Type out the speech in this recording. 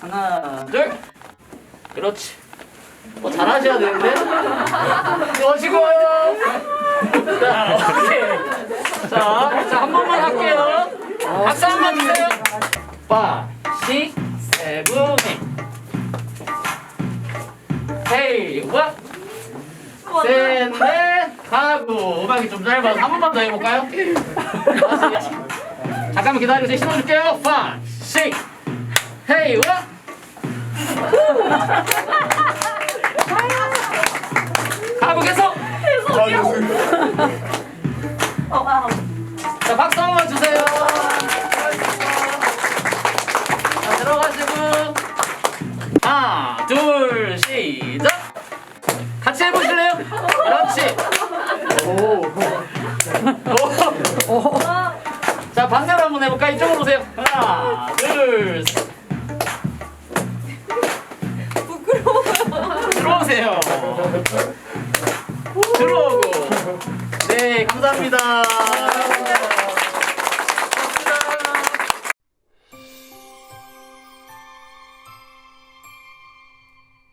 하나, 둘. 그렇지. 뭐 잘하셔야 되는데. 멋지고. 자, 오케이. 자한 번만 할게요. 박수 한 번 주세요. 5, 6, 7, 8. 헤이, 와. 셋, 넷. 하고. 음악이 좀 짧아서 한 번만 더 해볼까요? 잠깐만 기다려주세요. 신호 줄게요. 5, 6, 헤이, 원. 가고 계속. 자, 박수 한 번 주세요. 자, 들어가시고. 하나, 둘, 시작. 자, 반대로 한번 해볼까? 이쪽으로 오세요. 하나, 둘, 셋. 부끄러워요. 들어오세요. 들어오고. 네, 감사합니다.